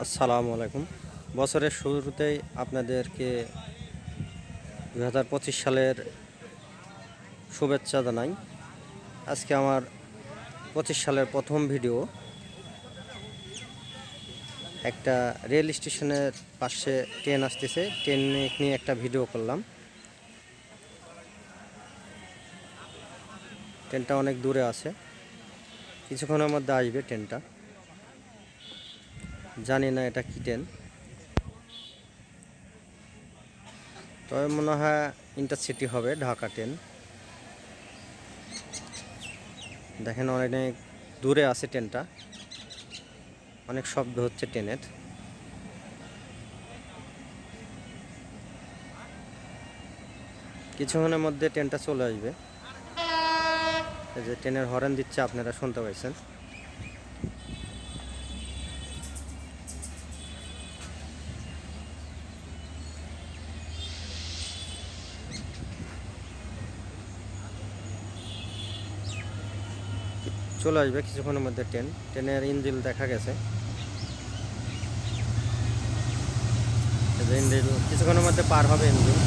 আসসালামু আলাইকুম। বছরের শুরুতেই আপনাদেরকে দু হাজার পঁচিশ সালের শুভেচ্ছা জানাই। আজকে আমার পঁচিশ সালের প্রথম ভিডিও। একটা রেল স্টেশনের পাশে ট্রেন আসতেছে। ট্রেন নিয়ে একটা ভিডিও করলাম। ট্রেনটা অনেক দূরে আছে। কিছুক্ষণের মধ্যে আসবে ট্রেনটা। জানি না এটা কি ট্রেন তবে মনে হয় ইন্টারসিটি হবে ঢাকা ট্রেন দেখেন অনেক দূরে আছে ট্রেনটা অনেক শব্দ হচ্ছে ট্রেনের কিছুক্ষণের মধ্যে ট্রেনটা চলে আসবে। যে ট্রেনের হরেন দিচ্ছে, আপনারা শুনতে পাইছেন। চলে আসবে কিছুক্ষণের মধ্যে ট্রেন। ট্রেনের ইঞ্জিল দেখা গেছে। ইঞ্জিল কিছুক্ষণের মধ্যে পার হবে ইঞ্জিল